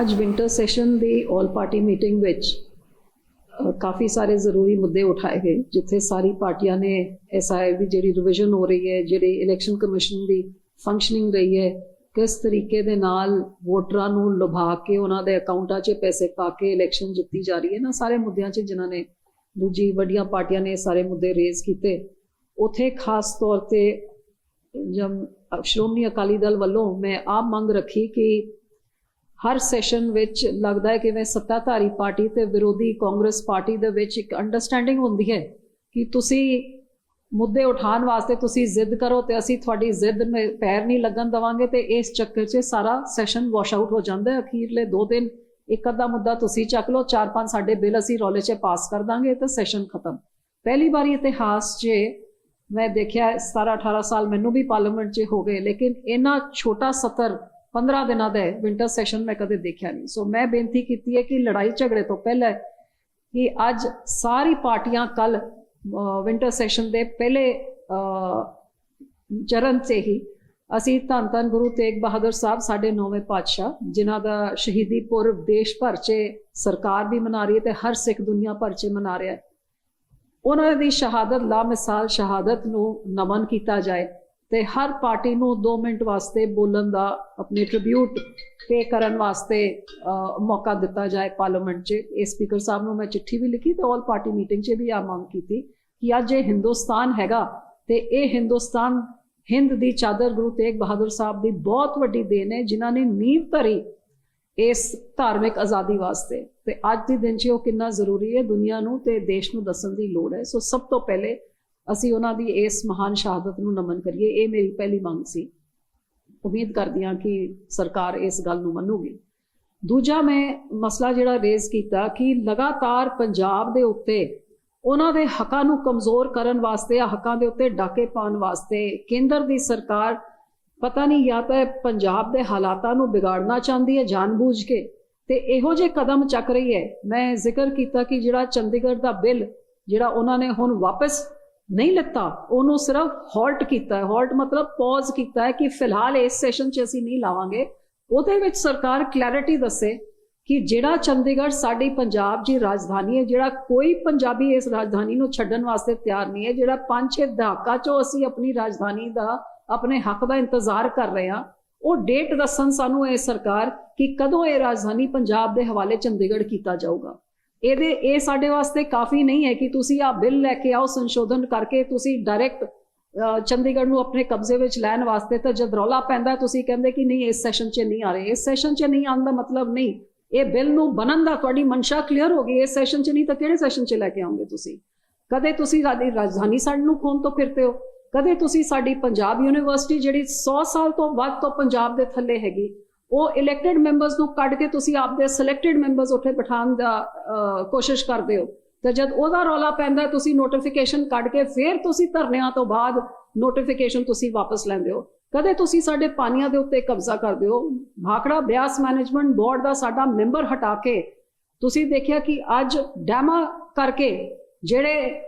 ਅੱਜ winter session ਦੀ all party meeting ਵਿੱਚ ਕਾਫੀ ਸਾਰੇ ਜ਼ਰੂਰੀ ਮੁੱਦੇ ਉਠਾਏ ਗਏ, ਜਿੱਥੇ ਸਾਰੀ ਪਾਰਟੀਆਂ ਨੇ ਐਸਆਈਆਰ ਦੀ ਜਿਹੜੀ ਰਿਵੀਜ਼ਨ ਹੋ ਰਹੀ ਹੈ, ਜਿਹੜੀ ਇਲੈਕਸ਼ਨ ਕਮਿਸ਼ਨ ਦੀ ਫੰਕਸ਼ਨਿੰਗ ਰਹੀ ਹੈ, ਕਿਸ ਤਰੀਕੇ ਦੇ ਨਾਲ ਵੋਟਰਾਂ ਨੂੰ ਲੁਭਾ ਕੇ ਉਹਨਾਂ ਦੇ ਅਕਾਊਂਟਾਂ 'ਚ ਪੈਸੇ ਪਾ ਕੇ ਇਲੈਕਸ਼ਨ ਜਿੱਤੀ ਜਾ ਰਹੀ ਹੈ ਨਾ ਸਾਰੇ ਮੁੱਦਿਆਂ 'ਚ ਜਿਨ੍ਹਾਂ ਨੇ ਦੂਜੀ ਵੱਡੀਆਂ ਪਾਰਟੀਆਂ ਨੇ ਸਾਰੇ ਮੁੱਦੇ ਰੇਜ਼ ਕੀਤੇ। ਉਥੇ ਖਾਸ ਤੌਰ ਤੇ ਜਮ, ਸ਼੍ਰੋਮਣੀ ਅਕਾਲੀ ਦਲ ਵੱਲੋਂ ਮੈਂ ਆਪ ਮੰਗ ਰੱਖੀ ਕਿ ਹਰ ਸੈਸ਼ਨ ਵਿੱਚ ਲੱਗਦਾ ਹੈ ਕਿ ਸੱਤਾਧਾਰੀ ਪਾਰਟੀ ਤੇ ਵਿਰੋਧੀ ਕਾਂਗਰਸ ਪਾਰਟੀ ਦੇ ਵਿੱਚ ਇੱਕ ਅੰਡਰਸਟੈਂਡਿੰਗ ਹੁੰਦੀ ਹੈ ਕਿ ਤੁਸੀਂ ਮੁੱਦੇ ਉਠਾਉਣ ਵਾਸਤੇ ਤੁਸੀਂ ਜ਼ਿੱਦ ਕਰੋ ਤੇ ਅਸੀਂ ਤੁਹਾਡੀ ਜ਼ਿੱਦ ਨੂੰ ਪੈਰ ਨਹੀਂ ਲੱਗਣ ਦਵਾਂਗੇ ਤੇ ਇਸ ਚੱਕਰ 'ਚ ਸਾਰਾ ਸੈਸ਼ਨ ਵਾਸ਼ ਆਊਟ ਹੋ ਜਾਂਦਾ ਹੈ। ਅਖੀਰਲੇ 2 ਦਿਨ ਇੱਕ ਅੱਧਾ ਮੁੱਦਾ ਤੁਸੀਂ ਚੱਕ ਲਓ ਚਾਰ ਪੰਜ ਸਾਡੇ ਬਿੱਲ ਅਸੀਂ ਰੌਲੇ 'ਚ ਪਾਸ ਕਰ ਦਾਂਗੇ ਤੇ ਸੈਸ਼ਨ ਖਤਮ। ਪਹਿਲੀ ਵਾਰੀ ਇਤਿਹਾਸ 'ਚ ਮੈਂ ਦੇਖਿਆ ਹੈ, 17 18 ਸਾਲ ਮੈਨੂੰ ਵੀ ਪਾਰਲੀਮੈਂਟ 'ਚ ਹੋ ਗਏ ਲੇਕਿਨ ਇਹਨਾਂ ਛੋਟਾ ਸਤਰ 15 ਦਿਨਾਂ ਦਾ ਵਿੰਟਰ ਸੈਸ਼ਨ ਮੈਂ ਕਦੇ ਦੇਖਿਆ ਨਹੀਂ। ਸੋ ਮੈਂ ਬੇਨਤੀ ਕੀਤੀ ਹੈ ਕਿ ਲੜਾਈ ਝਗੜੇ ਤੋਂ ਪਹਿਲਾਂ ਕਿ ਅੱਜ ਸਾਰੀ ਪਾਰਟੀਆਂ ਕੱਲ ਵਿੰਟਰ ਸੈਸ਼ਨ ਦੇ ਪਹਿਲੇ ਚਰਨ 'ਤੇ ਹੀ ਅਸੀਂ ਧੰਨ ਧੰਨ ਗੁਰੂ ਤੇਗ ਬਹਾਦਰ ਸਾਹਿਬ ਸਾਡੇ ਨੌਵੇਂ ਪਾਤਸ਼ਾਹ, ਜਿਨ੍ਹਾਂ ਦਾ ਸ਼ਹੀਦੀ ਪੁਰਬ ਦੇਸ਼ ਭਰ 'ਚ ਸਰਕਾਰ ਵੀ ਮਨਾ ਰਹੀ ਹੈ ਤੇ ਹਰ ਸਿੱਖ ਦੁਨੀਆ ਭਰ 'ਚ ਮਨਾ ਰਿਹਾ ਹੈ। ਉਹਨਾਂ ਦੀ ਸ਼ਹਾਦਤ ਲਾ ਮਿਸਾਲ ਸ਼ਹਾਦਤ ਨੂੰ ਨਮਨ ਕੀਤਾ ਜਾਏ। ਤੇ ਹਰ ਪਾਰਟੀ ਨੂੰ 2 ਮਿੰਟ ਵਾਸਤੇ ਬੋਲਣ ਦਾ ਆਪਣੇ ਟ੍ਰਿਬਿਊਟ ਪੇ ਕਰਨ ਵਾਸਤੇ ਮੌਕਾ ਦਿੱਤਾ ਜਾਏ ਪਾਰਲੀਮੈਂਟ 'ਚ। ਇਹ ਸਪੀਕਰ ਸਾਹਿਬ ਨੂੰ ਮੈਂ ਚਿੱਠੀ ਵੀ ਲਿਖੀ ਤੇ ਆਲ ਪਾਰਟੀ ਮੀਟਿੰਗ 'ਚ ਵੀ ਆ ਮੰਗ ਕੀਤੀ ਕਿ ਅੱਜ ਇਹ ਹਿੰਦੁਸਤਾਨ ਹੈਗਾ ਤੇ ਇਹ ਹਿੰਦੁਸਤਾਨ ਹਿੰਦ ਦੀ ਚਾਦਰ ਗੁਰੂ ਤੇਗ ਬਹਾਦਰ ਸਾਹਿਬ ਦੀ ਬਹੁਤ ਵੱਡੀ ਦੇਣ ਹੈ, ਜਿਨ੍ਹਾਂ ਨੇ ਨੀਂਹ ਧਰੀ ਇਸ ਧਾਰਮਿਕ ਆਜ਼ਾਦੀ ਵਾਸਤੇ। ਤੇ ਅੱਜ ਦੇ ਦਿਨ 'ਚ ਉਹ ਕਿੰਨਾ ਜ਼ਰੂਰੀ ਹੈ ਦੁਨੀਆ ਨੂੰ ਤੇ ਦੇਸ਼ ਨੂੰ ਦੱਸਣ ਦੀ ਲੋੜ ਹੈ। ਸੋ ਸਭ ਤੋਂ ਪਹਿਲੇ ਅਸੀਂ ਉਹਨਾਂ ਦੀ ਇਸ ਮਹਾਨ ਸ਼ਹਾਦਤ ਨੂੰ ਨਮਨ ਕਰੀਏ। ਇਹ ਮੇਰੀ ਪਹਿਲੀ ਮੰਗ ਸੀ। ਉਮੀਦ ਕਰਦੀ ਹਾਂ ਕਿ ਸਰਕਾਰ ਇਸ ਗੱਲ ਨੂੰ ਮੰਨੂਗੀ। ਦੂਜਾ ਮੈਂ ਮਸਲਾ ਜਿਹੜਾ ਰੇਜ਼ ਕੀਤਾ ਕਿ ਲਗਾਤਾਰ ਪੰਜਾਬ ਦੇ ਉੱਤੇ ਉਹਨਾਂ ਦੇ ਹੱਕਾਂ ਨੂੰ ਕਮਜ਼ੋਰ ਕਰਨ ਵਾਸਤੇ ਆ ਹੱਕਾਂ ਦੇ ਉੱਤੇ ਡਾਕੇ ਪਾਉਣ ਵਾਸਤੇ ਕੇਂਦਰ ਦੀ ਸਰਕਾਰ ਪਤਾ ਨਹੀਂ ਜਾਂ ਤਾਂ ਪੰਜਾਬ ਦੇ ਹਾਲਾਤਾਂ ਨੂੰ ਵਿਗਾੜਨਾ ਚਾਹੁੰਦੀ ਹੈ ਜਾਣਬੁੱਝ ਕੇ ਤੇ ਇਹੋ ਜਿਹੇ ਕਦਮ ਚੱਕ ਰਹੀ ਹੈ। ਮੈਂ ਜ਼ਿਕਰ ਕੀਤਾ ਕਿ ਜਿਹੜਾ ਚੰਡੀਗੜ੍ਹ ਦਾ ਬਿੱਲ ਜਿਹੜਾ ਉਹਨਾਂ ਨੇ ਹੁਣ ਵਾਪਸ ਨਹੀਂ ਲਿੱਤਾ। ਉਹਨੂੰ ਸਿਰਫ ਹਾਲਟ ਕੀਤਾ ਹੈ। ਹਾਲਟ ਮਤਲਬ ਪੌਜ਼ ਕੀਤਾ ਹੈ ਕਿ ਫਿਲਹਾਲ ਇਸ ਸੈਸ਼ਨ 'ਚ ਅਸੀਂ ਨਹੀਂ ਲਾਵਾਂਗੇ। ਉਹਦੇ ਵਿੱਚ ਸਰਕਾਰ ਕਲੈਰਿਟੀ ਦੱਸੇ ਕਿ ਜਿਹੜਾ ਚੰਡੀਗੜ੍ਹ ਸਾਡੀ ਪੰਜਾਬ ਦੀ ਰਾਜਧਾਨੀ ਹੈ, ਜਿਹੜਾ ਕੋਈ ਪੰਜਾਬੀ ਇਸ ਰਾਜਧਾਨੀ ਨੂੰ ਛੱਡਣ ਵਾਸਤੇ ਤਿਆਰ ਨਹੀਂ ਹੈ, ਜਿਹੜਾ ਪੰਜ ਛੇ ਦਹਾਕਾ ਚੋਂ ਅਸੀਂ ਆਪਣੀ ਰਾਜਧਾਨੀ ਦਾ, ਆਪਣੇ ਹੱਕ ਦਾ ਇੰਤਜ਼ਾਰ ਕਰ ਰਹੇ ਹਾਂ, ਉਹ ਡੇਟ ਦੱਸਣ ਸਾਨੂੰ ਇਹ ਸਰਕਾਰ ਕਿ ਕਦੋਂ ਇਹ ਰਾਜਧਾਨੀ ਪੰਜਾਬ ਦੇ ਹਵਾਲੇ ਚੰਡੀਗੜ੍ਹ ਕੀਤਾ ਜਾਊਗਾ। ਇਹਦੇ, ਇਹ ਸਾਡੇ ਵਾਸਤੇ ਕਾਫੀ ਨਹੀਂ ਹੈ ਕਿ ਤੁਸੀਂ ਆ ਬਿੱਲ ਲੈ ਕੇ ਆਓ ਸੰਸ਼ੋਧਨ ਕਰਕੇ ਤੁਸੀਂ ਡਾਇਰੈਕਟ ਚੰਡੀਗੜ੍ਹ ਨੂੰ ਆਪਣੇ ਕਬਜ਼ੇ ਵਿੱਚ ਲੈਣ ਵਾਸਤੇ ਤਾਂ ਜਦ ਰੌਲਾ ਪੈਂਦਾ, ਤੁਸੀਂ ਕਹਿੰਦੇ ਕਿ ਨਹੀਂ, ਇਸ ਸੈਸ਼ਨ 'ਚ ਨਹੀਂ ਆ ਰਹੇ। ਇਸ ਸੈਸ਼ਨ 'ਚ ਨਹੀਂ ਆਉਣ ਦਾ ਮਤਲਬ ਨਹੀਂ। ਇਹ ਬਿੱਲ ਨੂੰ ਬਣਨ ਦਾ ਤੁਹਾਡੀ ਮਨਸ਼ਾ ਕਲੀਅਰ ਹੋ ਗਈ, ਇਸ ਸੈਸ਼ਨ 'ਚ ਨਹੀਂ ਤਾਂ ਕਿਹੜੇ ਸੈਸ਼ਨ 'ਚ ਲੈ ਕੇ ਆਉਂਗੇ ਤੁਸੀਂ? ਕਦੇ ਤੁਸੀਂ ਸਾਡੀ ਰਾਜਧਾਨੀ ਸਾਡ ਨੂੰ ਖੋਣ ਤੋਂ ਫਿਰਦੇ ਹੋ? ਕਦੇ ਤੁਸੀਂ ਸਾਡੀ ਪੰਜਾਬ ਯੂਨੀਵਰਸਿਟੀ ਜਿਹੜੀ 100 ਸਾਲ ਤੋਂ ਵੱਧ ਤੋਂ ਪੰਜਾਬ ਦੇ ਥੱਲੇ ਹੈਗੀ ਉਹ ਇਲੈਕਟਿਡ ਮੈਂਬਰਸ ਨੂੰ ਕੱਢ ਕੇ ਤੁਸੀਂ ਆਪਦੇ ਸਿਲੈਕਟਿਡ ਮੈਂਬਰਸ ਉੱਥੇ ਬਿਠਾਉਣ ਦਾ ਕੋਸ਼ਿਸ਼ ਕਰਦੇ ਹੋ। ਤੇ ਜਦ ਉਹਦਾ ਰੌਲਾ ਪੈਂਦਾ, ਤੁਸੀਂ ਨੋਟੀਫਿਕੇਸ਼ਨ ਕੱਢ ਕੇ ਫਿਰ ਤੁਸੀਂ ਧਰਨਿਆਂ ਤੋਂ ਬਾਅਦ ਨੋਟੀਫਿਕੇਸ਼ਨ ਤੁਸੀਂ ਵਾਪਸ ਲੈਂਦੇ ਹੋ। ਕਦੇ ਤੁਸੀਂ ਸਾਡੇ ਪਾਣੀਆਂ ਦੇ ਉੱਤੇ ਕਬਜ਼ਾ ਕਰਦੇ ਹੋ? ਭਾਖੜਾ ਬਿਆਸ ਮੈਨੇਜਮੈਂਟ ਬੋਰਡ ਦਾ ਸਾਡਾ ਮੈਂਬਰ ਹਟਾ ਕੇ ਤੁਸੀਂ ਦੇਖਿਆ ਕਿ ਅੱਜ ਡੈਮਾ ਕਰਕੇ ਜਿਹੜੇ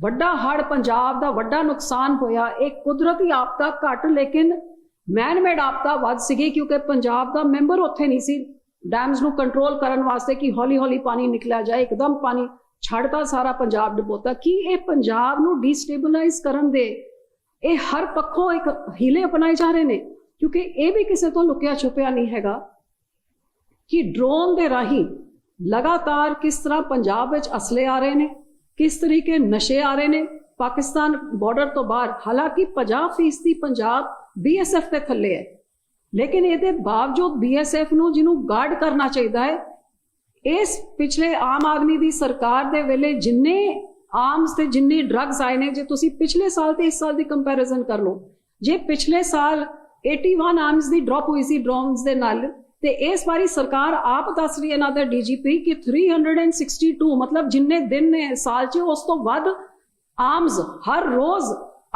ਵੱਡਾ ਹੜ ਪੰਜਾਬ ਦਾ ਵੱਡਾ ਨੁਕਸਾਨ ਹੋਇਆ, ਇਹ ਕੁਦਰਤੀ ਆਪਦਾ ਘੱਟ ਲੇਕਿਨ ਮੈਨਮੇਡ ਆਪਦਾ ਵੱਧ ਸੀਗੀ ਕਿਉਂਕਿ ਪੰਜਾਬ ਦਾ ਮੈਂਬਰ ਉੱਥੇ ਨਹੀਂ ਸੀ ਡੈਮਸ ਨੂੰ ਕੰਟਰੋਲ ਕਰਨ ਵਾਸਤੇ ਕਿ ਹੌਲੀ ਹੌਲੀ ਪਾਣੀ ਨਿਕਲਿਆ ਜਾਏ ਇੱਕਦਮ ਪਾਣੀ ਛੱਡਤਾ ਸਾਰਾ ਪੰਜਾਬ ਡੁਬੋਤਾ ਕੀ ਇਹ ਪੰਜਾਬ ਨੂੰ ਡੀਸਟੇਬਲਾਈਜ਼ ਕਰਨ ਦੇ ਇਹ ਹਰ ਪੱਖੋਂ ਇੱਕ ਹੀਲੇ ਅਪਣਾਏ ਜਾ ਰਹੇ ਨੇ ਕਿਉਂਕਿ ਇਹ ਵੀ ਕਿਸੇ ਤੋਂ ਲੁਕਿਆ ਛੁਪਿਆ ਨਹੀਂ ਹੈਗਾ ਕਿ ਡਰੋਨ ਦੇ ਰਾਹੀਂ ਲਗਾਤਾਰ ਕਿਸ ਤਰ੍ਹਾਂ ਪੰਜਾਬ ਵਿੱਚ ਅਸਲੇ ਆ ਰਹੇ ਨੇ ਕਿਸ ਤਰੀਕੇ ਨਸ਼ੇ ਆ ਰਹੇ ਨੇ ਪਾਕਿਸਤਾਨ ਬਾਰਡਰ ਤੋਂ ਬਾਹਰ, ਹਾਲਾਂਕਿ 50% ਦੀ ਪੰਜਾਬ ਬੀਐਸਐਫ ਦੇ ਥੱਲੇ ਹੈ। ਲੇਕਿਨ ਇਹਦੇ ਬਾਵਜੂਦ ਬੀਐਸਐਫ ਨੂੰ ਜਿਹਨੂੰ ਗਾਰਡ ਕਰਨਾ ਚਾਹੀਦਾ ਹੈ, ਇਸ ਪਿਛਲੇ ਆਮ ਆਦਮੀ ਦੀ ਸਰਕਾਰ ਦੇ ਵੇਲੇ ਜਿੰਨੇ ਆਰਮਸ ਤੇ ਜਿੰਨੇ ਡਰੱਗਸ ਆਏ ਨੇ, ਜੇ ਤੁਸੀਂ ਪਿਛਲੇ ਸਾਲ ਤੇ ਇਸ ਸਾਲ ਦੀ ਕੰਪੈਰੀਜ਼ਨ ਕਰ ਲਓ, ਜੇ ਪਿਛਲੇ ਸਾਲ 81 ਆਰਮਸ ਦੀ ਡ੍ਰੌਪ ਹੋਈ ਸੀ ਡਰੋਨਸ ਦੇ ਨਾਲ, ਤੇ ਇਸ ਵਾਰੀ ਸਰਕਾਰ ਆਪ ਦੱਸ ਰਹੀ ਹੈ ਨਾ ਦਾ ਡੀਜੀਪੀ ਕਿ 362 ਮਤਲਬ ਜਿੰਨੇ ਦਿਨ ਨੇ, ਸਾਲ 'ਚ, ਉਸ ਤੋਂ ਵੱਧ ਆਰਮਸ, ਹਰ ਰੋਜ਼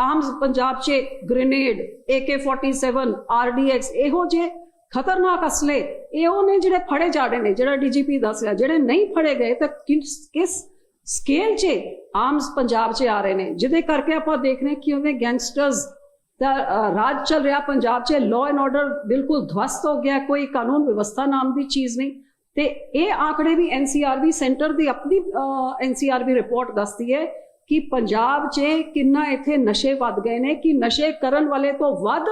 ਆਰਮਸ ਪੰਜਾਬ 'ਚ ਗ੍ਰੇਨੇਡ AK47 RDX ਇਹੋ ਜੇ ਖਤਰਨਾਕ ਅਸਲੇ, ਇਹ ਉਹ ਨੇ ਜਿਹੜੇ ਫੜੇ ਜਾੜੇ ਨੇ, ਜਿਹੜਾ ਡੀਜੀਪੀ ਦੱਸਿਆ ਜਿਹੜੇ ਨਹੀਂ ਫੜੇ ਗਏ ਤਾਂ ਕਿਸ ਕਿਸ ਸਕੇਲ 'ਚ ਆਰਮਸ ਪੰਜਾਬ 'ਚ ਆ ਰਹੇ ਨੇ? ਜਿਹਦੇ ਕਰਕੇ ਆਪਾਂ ਦੇਖ ਰਹੇ ਕਿ ਉਹਦੇ ਗੈਂਗਸਟਰਸ ਦਾ ਰਾਜ ਚੱਲ ਰਿਹਾ, ਪੰਜਾਬ 'ਚ ਲਾਅ ਐਂਡ ਆਰਡਰ ਬਿਲਕੁਲ ਧਵਸਤ ਹੋ ਗਿਆ, ਕੋਈ ਕਾਨੂੰਨ ਵਿਵਸਥਾ ਨਾਮ ਦੀ ਚੀਜ਼ ਨਹੀਂ। ਤੇ ਇਹ ਆંકੜੇ ਵੀ ਐਨਸੀਆਰਬੀ ਸੈਂਟਰ ਦੀ ਆਪਣੀ ਐਨਸੀਆਰਬੀ ਰਿਪੋਰਟ ਦੱਸਦੀ ਹੈ ਕਿ ਪੰਜਾਬ 'ਚ ਕਿੰਨਾ ਇੱਥੇ ਨਸ਼ੇ ਵੱਧ ਗਏ ਨੇ, ਕਿ ਨਸ਼ੇ ਕਰਨ ਵਾਲੇ ਤੋਂ ਵੱਧ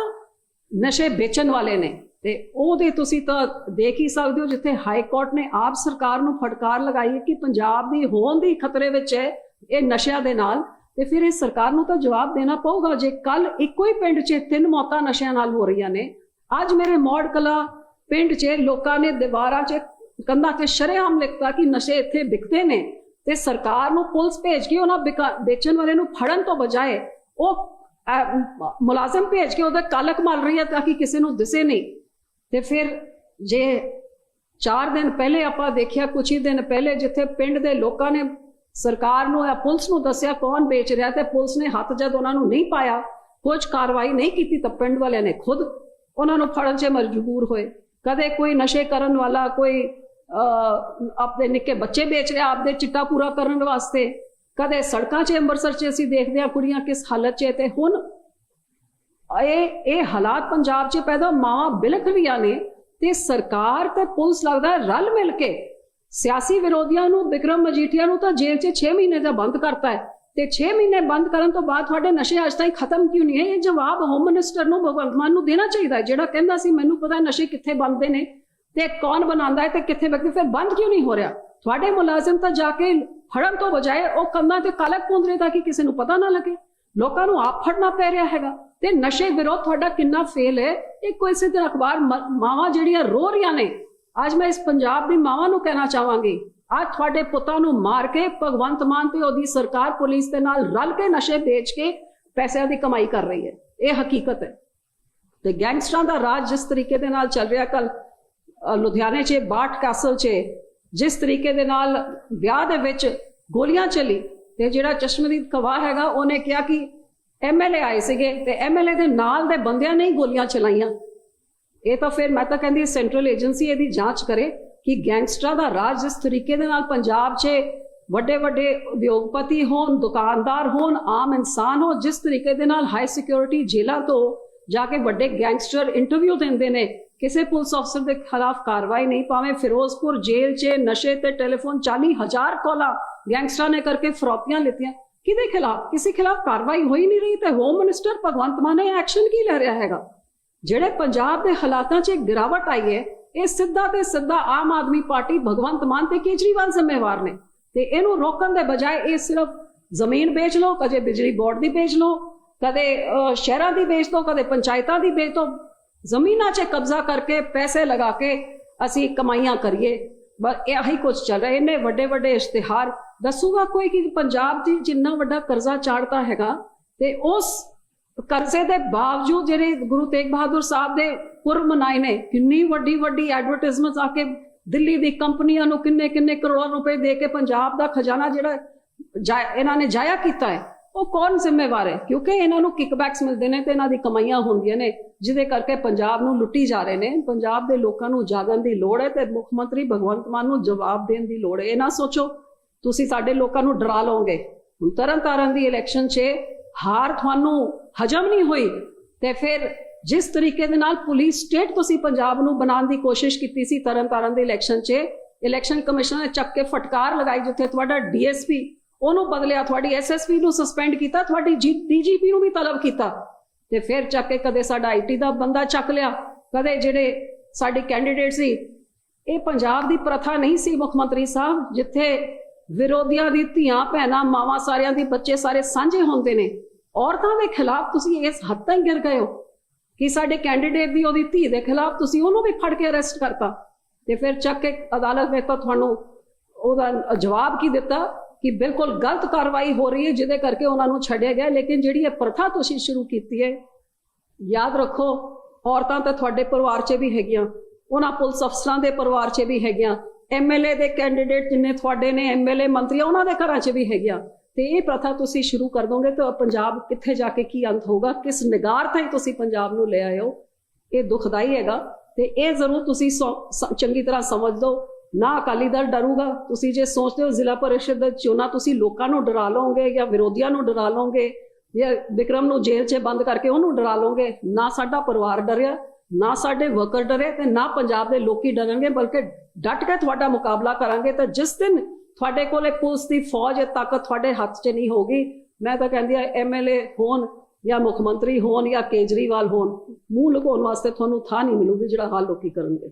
ਨਸ਼ੇ ਵੇਚਣ ਵਾਲੇ ਨੇ। ਤੇ ਉਹਦੇ ਤੁਸੀਂ ਤਾਂ ਦੇਖ ਹੀ ਸਕਦੇ ਹੋ ਜਿੱਥੇ ਹਾਈ ਕੋਰਟ ਨੇ ਆਪ ਸਰਕਾਰ ਨੂੰ ਫਟਕਾਰ ਲਗਾਈ ਹੈ ਕਿ ਪੰਜਾਬ ਦੀ ਹੋਂਦ ਦੀ ਖਤਰੇ ਵਿੱਚ ਹੈ ਇਹ ਨਸ਼ਿਆਂ ਦੇ ਨਾਲ। ਤੇ ਫਿਰ ਇਹ ਸਰਕਾਰ ਨੂੰ ਤਾਂ ਜਵਾਬ ਦੇਣਾ ਪਊਗਾ, ਜੇ ਕੱਲ ਇੱਕੋ ਹੀ ਪਿੰਡ 'ਚ ਤਿੰਨ ਮੌਤਾਂ ਨਸ਼ਿਆਂ ਨਾਲ ਹੋ ਰਹੀਆਂ ਨੇ। ਅੱਜ ਮੇਰੇ ਮੌੜ ਕਲਾ ਪਿੰਡ 'ਚ ਲੋਕਾਂ ਨੇ ਦੀਵਾਰਾਂ 'ਚ ਕੰਧਾਂ ਤੇ ਸ਼ਰੇਆਮ ਲਿਖਤਾ ਕਿ ਨਸ਼ੇ ਇੱਥੇ ਵਿਕਦੇ ਨੇ। ਤੇ ਸਰਕਾਰ ਨੂੰ ਪੁਲਿਸ ਭੇਜ ਕੇ ਉਹਨਾਂ ਵਿਕਾ- ਵੇਚਣ ਵਾਲੇ ਨੂੰ ਫੜਨ ਤੋਂ ਬਜਾਏ ਉਹ ਮੁਲਾਜ਼ਮ ਭੇਜ ਕੇ ਉਹਦਾ ਕਾਲਕ ਮਾਰ ਰਹੀ ਹੈ ਤਾਂ ਕਿ ਕਿਸੇ ਨੂੰ ਦਿਸੇ ਨਹੀਂ। ਤੇ ਫਿਰ ਜੇ 4 ਦਿਨ ਪਹਿਲੇ ਆਪਾਂ ਦੇਖਿਆ ਕੁਝ ਹੀ ਦਿਨ ਪਹਿਲੇ ਜਿੱਥੇ ਪਿੰਡ ਦੇ ਲੋਕਾਂ ਨੇ ਸਰਕਾਰ ਨੂੰ ਜਾਂ ਪੁਲਿਸ ਨੂੰ ਦੱਸਿਆ ਕੌਣ ਵੇਚ ਰਿਹਾ ਤੇ ਪੁਲਿਸ ਨੇ ਹੱਥ ਜਦ ਉਹਨਾਂ ਨੂੰ ਨਹੀਂ ਪਾਇਆ ਕੁਝ ਕਾਰਵਾਈ ਨਹੀਂ ਕੀਤੀ ਤਾਂ ਪਿੰਡ ਵਾਲਿਆਂ ਨੇ ਖੁਦ ਉਹਨਾਂ ਨੂੰ ਫੜਨ 'ਚ ਮਜਬੂਰ ਹੋਏ। ਕਦੇ ਕੋਈ ਨਸ਼ੇ ਕਰਨ ਵਾਲਾ, ਕੋਈ ਆਪਣੇ ਨਿੱਕੇ ਬੱਚੇ ਵੇਚ ਰਿਹਾ ਆਪਦੇ ਚਿੱਟਾ ਪੂਰਾ ਕਰਨ ਵਾਸਤੇ। ਕਦੇ ਸੜਕਾਂ 'ਚ ਅੰਮ੍ਰਿਤਸਰ 'ਚ ਅਸੀਂ ਦੇਖਦੇ ਹਾਂ ਕੁੜੀਆਂ ਕਿਸ ਹਾਲਤ 'ਚ ਤੇ ਹੁਣ ਇਹ ਇਹ ਹਾਲਾਤ ਪੰਜਾਬ 'ਚ ਪੈਦਾ ਮਾਵਾਂ ਬਿਲਕ ਰਹੀਆਂ ਨੇ ਤੇ ਸਰਕਾਰ ਤੇ ਪੁਲਿਸ ਲੱਗਦਾ ਰਲ ਮਿਲ ਕੇ ਸਿਆਸੀ ਵਿਰੋਧੀਆਂ ਨੂੰ ਵਿਕਰਮ ਮਜੀਠੀਆ ਨੂੰ ਤਾਂ ਜੇਲ੍ਹ 'ਚ 6 ਮਹੀਨੇ ਦਾ ਬੰਦ ਕਰਤਾ ਹੈ। ਤੇ 6 ਮਹੀਨੇ ਬੰਦ ਕਰਨ ਤੋਂ ਬਾਅਦ ਤੁਹਾਡੇ ਨਸ਼ੇ ਅੱਜ ਤਾਈਂ ਖਤਮ ਕਿਉਂ ਨਹੀਂ ਹੈ? ਇਹ ਜਵਾਬ ਹੋਮ ਮਿਨਿਸਟਰ ਨੂੰ, ਭਗਵੰਤ ਮਾਨ ਨੂੰ ਦੇਣਾ ਚਾਹੀਦਾ ਜਿਹੜਾ ਕਹਿੰਦਾ ਸੀ, ਮੈਨੂੰ ਪਤਾ ਨਸ਼ੇ ਕਿੱਥੇ ਬਣਦੇ ਨੇ। ਤੇ ਕੌਣ ਬਣਾਉਂਦਾ ਹੈ ਤੇ ਕਿੱਥੇ ਵਿਕਦੇ ਫਿਰ ਬੰਦ ਕਿਉਂ ਨਹੀਂ ਹੋ ਰਿਹਾ? ਤੁਹਾਡੇ ਮੁਲਾਜ਼ਮ ਤਾਂ ਜਾ ਕੇ ਫੜਨ ਤੋਂ ਬਜਾਏ ਉਹ ਕੰਨਾਂ ਤੇ ਕਾਲਕ ਪੁੰਦ ਰਹੇ ਤਾਂ ਕਿ ਕਿਸੇ ਨੂੰ ਪਤਾ ਨਾ ਲੱਗੇ। ਲੋਕਾਂ ਨੂੰ ਆਪ ਫੜਨਾ ਪੈ ਰਿਹਾ ਹੈਗਾ। ਤੇ ਨਸ਼ੇ ਵਿਰੋਧ ਤੁਹਾਡਾ ਕਿੰਨਾ ਫੇਲ ਹੈ? ਇਹ ਕੋਈ ਸਿੱਧਾ ਅਖਬਾਰ ਮ- ਮਾਵਾਂ ਜਿਹੜੀਆਂ ਰੋ ਰਹੀਆਂ ਨੇ, ਅੱਜ ਮੈਂ ਇਸ ਪੰਜਾਬ ਦੀ ਮਾਵਾਂ ਨੂੰ ਕਹਿਣਾ ਚਾਹਾਂਗੀ। ਅੱਜ ਤੁਹਾਡੇ ਪੁੱਤਾਂ ਨੂੰ ਮਾਰ ਕੇ ਭਗਵੰਤ ਮਾਨ ਤੇ ਉਹਦੀ ਸਰਕਾਰ ਪੁਲਿਸ ਦੇ ਨਾਲ ਰਲ ਕੇ ਨਸ਼ੇ ਵੇਚ ਕੇ ਪੈਸਿਆਂ ਦੀ ਕਮਾਈ ਕਰ ਰਹੀ ਹੈ। ਇਹ ਹਕੀਕਤ ਹੈ। ਤੇ ਗੈਂਗਸਟਰਾਂ ਦਾ ਰਾਜ ਜਿਸ ਤਰੀਕੇ ਦੇ ਨਾਲ ਚੱਲ ਰਿਹਾ ਕੱਲ ਲੁਧਿਆਣੇ 'ਚ ਬਾਟ ਕੈਸਲ 'ਚ, ਜਿਸ ਤਰੀਕੇ ਦੇ ਨਾਲ ਵਿਆਹ ਦੇ ਵਿੱਚ ਗੋਲੀਆਂ ਚਲੀ ਤੇ ਜਿਹੜਾ ਚਸ਼ਮਦੀਦ ਕਵਾ ਹੈਗਾ, ਉਹਨੇ ਕਿਹਾ ਕਿ ਐਮਐਲਏ ਆਏ ਸੀਗੇ ਤੇ ਐਮਐਲਏ ਦੇ ਨਾਲ ਦੇ ਬੰਦਿਆਂ ਨੇ ਹੀ ਗੋਲੀਆਂ ਚਲਾਈਆਂ। ਇਹ ਤਾਂ ਫਿਰ ਮੈਂ ਤਾਂ ਕਹਿੰਦੀ ਸੈਂਟਰਲ ਏਜੰਸੀ ਇਹਦੀ ਜਾਂਚ ਕਰੇ ਕਿ ਗੈਂਗਸਟਰਾਂ ਦਾ ਰਾਜ ਜਿਸ ਤਰੀਕੇ ਦੇ ਨਾਲ ਪੰਜਾਬ 'ਚ ਵੱਡੇ ਵੱਡੇ ਉਦਯੋਗਪਤੀ ਹੋਣ, ਦੁਕਾਨਦਾਰ ਹੋਣ, ਆਮ ਇਨਸਾਨ ਹੋ ਜਿਸ ਤਰੀਕੇ ਦੇ ਨਾਲ ਹਾਈ ਸਿਕਿਉਰਿਟੀ ਜੇਲ੍ਹਾਂ ਤੋਂ ਜਾ ਕੇ ਵੱਡੇ ਗੈਂਗਸਟਰ ਇੰਟਰਵਿਊ ਦਿੰਦੇ ਨੇ। ਕਿਸੇ ਪੁਲਿਸ ਅਫਸਰ ਦੇ ਖਿਲਾਫ ਕਾਰਵਾਈ ਨਹੀਂ ਪਾਵੇਂ। ਫਿਰੋਜ਼ਪੁਰ ਜੇਲ੍ਹ 'ਚ ਨਸ਼ੇ ਤੇ ਟੈਲੀਫੋਨ 40000 ਕਾਲਾਂ ਗੈਂਗਸਟਰਾਂ ਨੇ ਕਰਕੇ ਫਰੋਤੀਆਂ ਲਿੱਤੀਆਂ। ਕਿਹਦੇ ਖਿਲਾਫ? ਕਿਸੇ ਖਿਲਾਫ ਕਾਰਵਾਈ ਹੋਈ ਨਹੀਂ ਰਹੀ ਤੇ ਹੋਮ ਮਿਨਿਸਟਰ ਭਗਵੰਤ ਮਾਨ ਨੇ ਐਕਸ਼ਨ ਕੀ ਲੈ ਰਿਹਾ ਹੈਗਾ? ਜਿਹੜੇ ਪੰਜਾਬ ਦੇ ਹਾਲਾਤਾਂ 'ਚ ਗਿਰਾਵਟ ਆਈ ਹੈ, ਇਹ ਸਿੱਧਾ ਤੇ ਸਿੱਧਾ ਆਮ ਆਦਮੀ ਪਾਰਟੀ ਭਗਵੰਤ ਮਾਨ ਤੇ ਕੇਜਰੀਵਾਲ ਜ਼ਿੰਮੇਵਾਰ ਨੇ। ਤੇ ਇਹਨੂੰ ਰੋਕਣ ਦੇ ਬਜਾਏ ਇਹ ਸਿਰਫ ਜ਼ਮੀਨ ਵੇਚ ਲਓ, ਕਦੇ ਬਿਜਲੀ ਬੋਰਡ ਦੀ ਵੇਚ ਲਓ ਕਦੇ ਸ਼ਹਿਰਾਂ ਦੀ ਵੇਚ ਤੋਂ ਕਦੇ ਪੰਚਾਇਤਾਂ ਦੀ ਵੇਚ ਤੋਂ ਜ਼ਮੀਨਾਂ 'ਚ ਕਬਜ਼ਾ ਕਰਕੇ ਪੈਸੇ ਲਗਾ ਕੇ ਅਸੀਂ ਕਮਾਈਆਂ ਕਰੀਏ। ਬਸ ਇਹੀ ਕੁਝ ਚੱਲ ਰਿਹਾ। ਇਹਨੇ ਵੱਡੇ ਵੱਡੇ ਇਸ਼ਤਿਹਾਰ। ਦੱਸੂਗਾ ਕੋਈ ਕਿ ਪੰਜਾਬ ਦੀ ਜਿੰਨਾ ਵੱਡਾ ਕਰਜ਼ਾ ਚਾੜਤਾ ਹੈਗਾ ਤੇ ਉਸ ਕਰਜ਼ੇ ਦੇ ਬਾਵਜੂਦ ਜਿਹੜੇ ਗੁਰੂ ਤੇਗ ਬਹਾਦਰ ਸਾਹਿਬ ਦੇ ਪੁਰਬ ਮਨਾਏ ਨੇ, ਕਿੰਨੀ ਵੱਡੀ ਵੱਡੀ ਐਡਵਰਟਾਈਜ਼ਮੈਂਟਸ ਆ ਕੇ ਦਿੱਲੀ ਦੀ ਕੰਪਨੀਆਂ ਨੂੰ ਕਿੰਨੇ ਕਿੰਨੇ ਕਰੋੜਾਂ ਰੁਪਏ ਦੇ ਕੇ ਪੰਜਾਬ ਦਾ ਖਜ਼ਾਨਾ ਜਿਹੜਾ ਜਾ- ਇਹਨਾਂ ਨੇ ਜਾਇਆ ਕੀਤਾ ਹੈ। ਉਹ ਕੌਣ ਜ਼ਿੰਮੇਵਾਰ ਹੈ? ਕਿਉਂਕਿ ਇਹਨਾਂ ਨੂੰ ਕਿਕਬੈਕਸ ਮਿਲਦੇ ਨੇ ਤੇ ਇਹਨਾਂ ਦੀ ਕਮਾਈਆਂ ਹੁੰਦੀਆਂ ਨੇ, ਜਿਹਦੇ ਕਰਕੇ ਪੰਜਾਬ ਨੂੰ ਲੁੱਟੀ ਜਾ ਰਹੇ ਨੇ। ਪੰਜਾਬ ਦੇ ਲੋਕਾਂ ਨੂੰ ਜਾਗਣ ਦੀ ਲੋੜ ਹੈ ਤੇ ਮੁੱਖ ਮੰਤਰੀ ਭਗਵੰਤ ਮਾਨ ਨੂੰ ਜਵਾਬ ਦੇਣ ਦੀ ਲੋੜ ਹੈ। ਇਹ ਨਾ ਸੋਚੋ, ਤੁਸੀਂ ਸਾਡੇ ਲੋਕਾਂ ਨੂੰ ਡਰਾ ਲਓਗੇ। ਹੁਣ ਤਰਨ ਤਾਰਨ ਦੀ ਇਲੈਕਸ਼ਨ 'ਚ ਹਾਰ ਤੁਹਾਨੂੰ ਹਜਮ ਨਹੀਂ ਹੋਈ ਤੇ ਫਿਰ ਜਿਸ ਤਰੀਕੇ ਦੇ ਨਾਲ ਪੁਲਿਸ ਸਟੇਟ ਤੁਸੀਂ ਪੰਜਾਬ ਨੂੰ ਬਣਾਉਣ ਦੀ ਕੋਸ਼ਿਸ਼ ਕੀਤੀ ਸੀ ਤਰਨ ਤਾਰਨ ਦੇ ਇਲੈਕਸ਼ਨ 'ਚ ਇਲੈਕਸ਼ਨ ਕਮਿਸ਼ਨ ਨੇ ਚੱਕ ਕੇ ਫਟਕਾਰ ਲਗਾਈ ਜਿੱਥੇ ਤੁਹਾਡਾ ਡੀਐਸਪੀ ਉਹਨੂੰ ਬਦਲਿਆ, ਤੁਹਾਡੀ ਐਸਐਸਪੀ ਨੂੰ ਸਸਪੈਂਡ ਕੀਤਾ, ਤੁਹਾਡੀ ਡੀਜੀਪੀ ਨੂੰ ਵੀ ਤਲਬ ਕੀਤਾ ਤੇ ਫਿਰ ਚੱਕ ਕੇ ਕਦੇ ਸਾਡਾ ਆਈਟੀ ਦਾ ਬੰਦਾ ਚੱਕ ਲਿਆ, ਕਦੇ ਜਿਹੜੇ ਸਾਡੇ ਕੈਂਡੀਡੇਟ ਸੀ, ਇਹ ਪੰਜਾਬ ਦੀ ਪ੍ਰਥਾ ਨਹੀਂ ਸੀ ਮੁੱਖ ਮੰਤਰੀ ਸਾਹਿਬ, ਜਿੱਥੇ ਵਿਰੋਧੀਆਂ ਦੀ ਧੀਆਂ, ਭੈਣਾਂ, ਮਾਵਾਂ ਸਾਰਿਆਂ ਦੀ ਬੱਚੇ ਸਾਰੇ ਸਾਂਝੇ ਹੁੰਦੇ ਨੇ। ਔਰਤਾਂ ਦੇ ਖਿਲਾਫ ਤੁਸੀਂ ਇਸ ਹੱਦ ਤੱਕ ਗਿਰ ਗਏ ਹੋ ਕਿ ਸਾਡੇ ਕੈਂਡੀਡੇਟ ਦੀ ਉਹਦੀ ਧੀ ਦੇ ਖਿਲਾਫ ਤੁਸੀਂ ਉਹਨੂੰ ਵੀ ਫੜ ਕੇ ਅਰੈਸਟ ਕਰਤਾ। ਤੇ ਫਿਰ ਚੱਕ ਕੇ ਅਦਾਲਤ ਵਿੱਚ ਤਾਂ ਤੁਹਾਨੂੰ ਉਹਦਾ ਜਵਾਬ ਕੀ ਦਿੱਤਾ? ਕਿ ਬਿਲਕੁਲ ਗਲਤ ਕਾਰਵਾਈ ਹੋ ਰਹੀ ਹੈ, ਜਿਹਦੇ ਕਰਕੇ ਉਹਨਾਂ ਨੂੰ ਛੱਡਿਆ ਗਿਆ। ਲੇਕਿਨ ਜਿਹੜੀ ਇਹ ਪ੍ਰਥਾ ਤੁਸੀਂ ਸ਼ੁਰੂ ਕੀਤੀ ਹੈ, ਯਾਦ ਰੱਖੋ, ਔਰਤਾਂ ਤਾਂ ਤੁਹਾਡੇ ਪਰਿਵਾਰ 'ਚ ਵੀ ਹੈਗੀਆਂ, ਉਹਨਾਂ ਪੁਲਿਸ ਅਫਸਰਾਂ ਦੇ ਪਰਿਵਾਰ 'ਚ ਵੀ ਹੈਗੀਆਂ ਐਮਐਲਏ ਦੇ ਕੈਂਡੀਡੇਟ ਜਿੰਨੇ ਤੁਹਾਡੇ ਨੇ ਐਮਐਲਏ ਮੰਤਰੀ ਉਹਨਾਂ ਦੇ ਘਰਾਂ 'ਚ ਵੀ ਹੈਗੀਆਂ। ਤੇ ਇਹ ਪ੍ਰਥਾ ਤੁਸੀਂ ਸ਼ੁਰੂ ਕਰ ਦੋਗੇ ਤਾਂ ਪੰਜਾਬ ਕਿੱਥੇ ਜਾ ਕੇ ਕੀ ਅੰਤ ਹੋਊਗਾ, ਕਿਸ ਨਿਗਾਰ ਤਾਈਂ ਤੁਸੀਂ ਪੰਜਾਬ ਨੂੰ ਲੈ ਆਇਓ ਇਹ ਦੁਖਦਾਈ ਹੈਗਾ। ਤੇ ਇਹ ਜ਼ਰੂਰ ਤੁਸੀਂ ਸੌ- ਸ- ਚੰਗੀ ਤਰ੍ਹਾਂ ਸਮਝ ਲਓ। ਨਾ ਅਕਾਲੀ ਦਲ ਡਰੂਗਾ। ਤੁਸੀਂ ਜੇ ਸੋਚਦੇ ਹੋ ਜ਼ਿਲ੍ਹਾ ਪਰਿਸ਼ਦ ਦੇ ਚੋਣਾਂ ਤੁਸੀਂ ਲੋਕਾਂ ਨੂੰ ਡਰਾ ਲਓਗੇ ਜਾਂ ਵਿਰੋਧੀਆਂ ਨੂੰ ਡਰਾ ਲਓਗੇ, ਜਾਂ ਵਿਕਰਮ ਨੂੰ ਜੇਲ੍ਹ 'ਚ ਬੰਦ ਕਰਕੇ ਉਹਨੂੰ ਡਰਾ ਲੋਗੇ ਨਾ ਸਾਡਾ ਪਰਿਵਾਰ ਡਰਿਆ, ਨਾ ਸਾਡੇ ਵਰਕਰ ਡਰੇ ਤੇ ਨਾ ਪੰਜਾਬ ਦੇ ਲੋਕੀ ਡਰਨਗੇ, ਬਲਕਿ ਡਟ ਕੇ ਤੁਹਾਡਾ ਮੁਕਾਬਲਾ ਕਰਾਂਗੇ ਤਾਂ ਜਿਸ ਦਿਨ ਤੁਹਾਡੇ ਕੋਲੇ ਪੁਲਿਸ ਦੀ ਫੌਜ ਇਹ ਤਾਕਤ ਤੁਹਾਡੇ ਹੱਥ 'ਚ ਨਹੀਂ ਹੋਗੀ ਮੈਂ ਤਾਂ ਕਹਿੰਦੀ ਆ ਐਮਐਲਏ ਹੋਣ ਜਾਂ ਮੁੱਖ ਮੰਤਰੀ ਹੋਣ ਜਾਂ ਕੇਜਰੀਵਾਲ ਹੋਣ, ਮੂੰਹ ਲਗਾਉਣ ਵਾਸਤੇ ਤੁਹਾਨੂੰ ਥਾਂ ਨਹੀਂ ਮਿਲੂਗੀ ਜਿਹੜਾ ਹਾਲ ਲੋਕੀ ਕਰਨਗੇ।